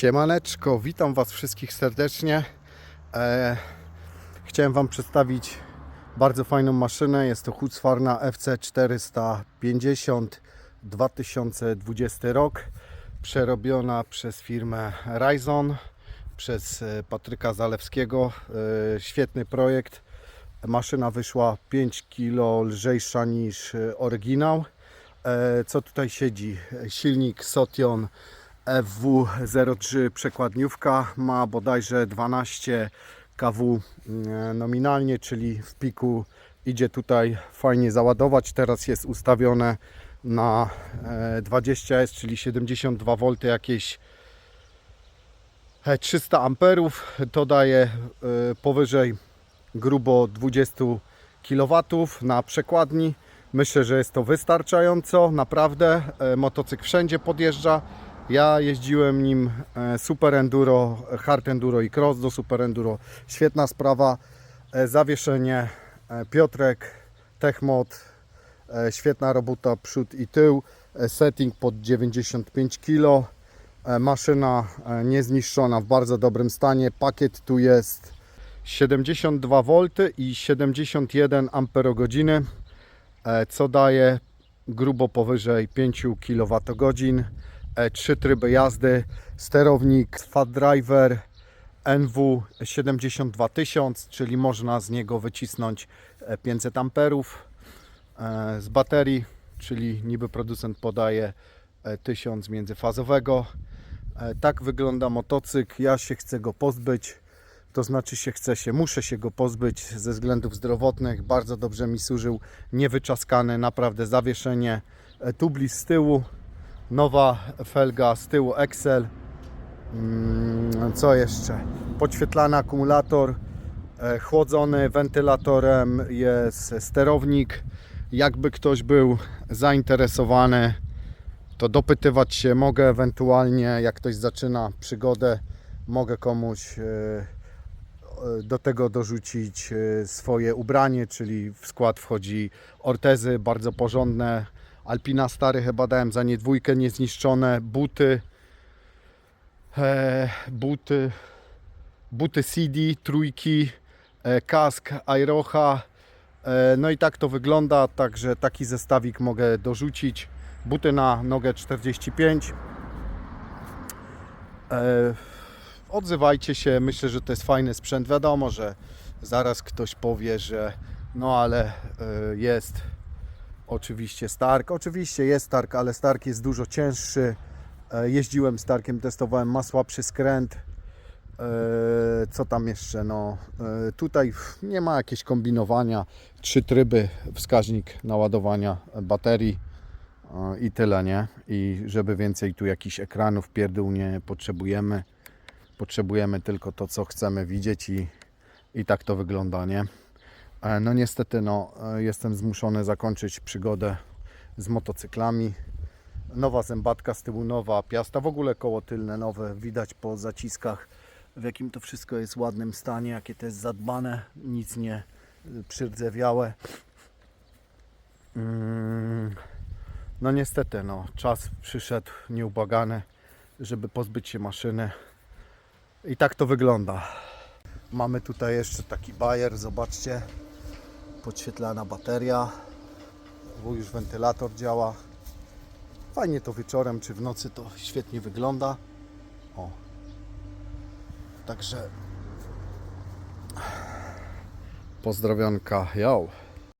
Siemaneczko, witam Was wszystkich serdecznie. E, chciałem Wam przedstawić bardzo fajną maszynę. Jest to Husqvarna FC450 2020 rok. Przerobiona przez firmę Ryzon, przez e, Patryka Zalewskiego. E, świetny projekt. Maszyna wyszła 5 kg lżejsza niż oryginał. Co tutaj siedzi? Silnik Sotion FW03 przekładniówka ma bodajże 12 kW mm, nominalnie, czyli w piku idzie tutaj fajnie załadować. Teraz jest ustawione na e, 20S, czyli 72 V jakieś e, 300 amperów. To daje e, powyżej grubo 20 kW na przekładni. Myślę, że jest to wystarczająco, naprawdę. E, Motocykl wszędzie podjeżdża. Ja jeździłem nim e, Super Enduro, Hard Enduro i Cross do Super Enduro. Świetna sprawa. E, Zawieszenie e, Piotrek, Techmod, świetna robota przód i tył. Setting pod 95 kg. Maszyna niezniszczona w bardzo dobrym stanie. Pakiet tu jest 72 V i 71 Ah, co daje grubo powyżej 5 kWh. E, Trzy tryby jazdy, sterownik Fat Driver NW 72000, czyli można z niego wycisnąć e, 500 amperów e, z baterii, czyli niby producent podaje e, 1000 międzyfazowego. E, Tak wygląda motocykl. Ja się chcę go pozbyć. To znaczy się chcę się, muszę się go pozbyć ze względów zdrowotnych. Bardzo dobrze mi służył, niewyczaskany, naprawdę zawieszenie. E, Tublis z tyłu, nowa felga z tyłu Excel. Mm, Co jeszcze? Podświetlany akumulator, e, chłodzony wentylatorem jest sterownik. Jakby ktoś był zainteresowany, to dopytywać się mogę ewentualnie, jak ktoś zaczyna przygodę, mogę komuś e, e, do tego dorzucić swoje ubranie, czyli w skład wchodzi ortezy bardzo porządne, Alpina stary chyba dałem za nie dwójkę niezniszczone, buty, e, buty, buty CD, trójki, e, kask Airocha, e, no i tak to wygląda, także taki zestawik mogę dorzucić, buty na nogę 45, e, odzywajcie się, myślę, że to jest fajny sprzęt, wiadomo, że zaraz ktoś powie, że no ale e, jest oczywiście Stark, oczywiście jest Stark, ale Stark jest dużo cięższy, E, jeździłem Starkiem, testowałem, ma słabszy skręt, E, co tam jeszcze, no? E, tutaj nie ma jakiegoś kombinowania, trzy tryby, wskaźnik naładowania baterii i tyle, nie? I żeby więcej tu jakichś ekranów pierdół nie potrzebujemy, potrzebujemy tylko to, co chcemy widzieć i, i tak to wygląda, nie? E, No niestety, no, e, jestem zmuszony zakończyć przygodę z motocyklami. Nowa zębatka z tyłu, nowa piasta, w ogóle koło tylne nowe, widać po zaciskach w jakim to wszystko jest ładnym stanie, jakie to jest zadbane, nic nie y, przyrdzewiałe. Mm, No niestety, no, czas przyszedł nieubłagany, żeby pozbyć się maszyny. I tak to wygląda. Mamy tutaj jeszcze taki bajer, zobaczcie. Podświetlana bateria. Bo już wentylator działa. Fajnie to wieczorem czy w nocy to świetnie wygląda. O. Także pozdrowionka, yo.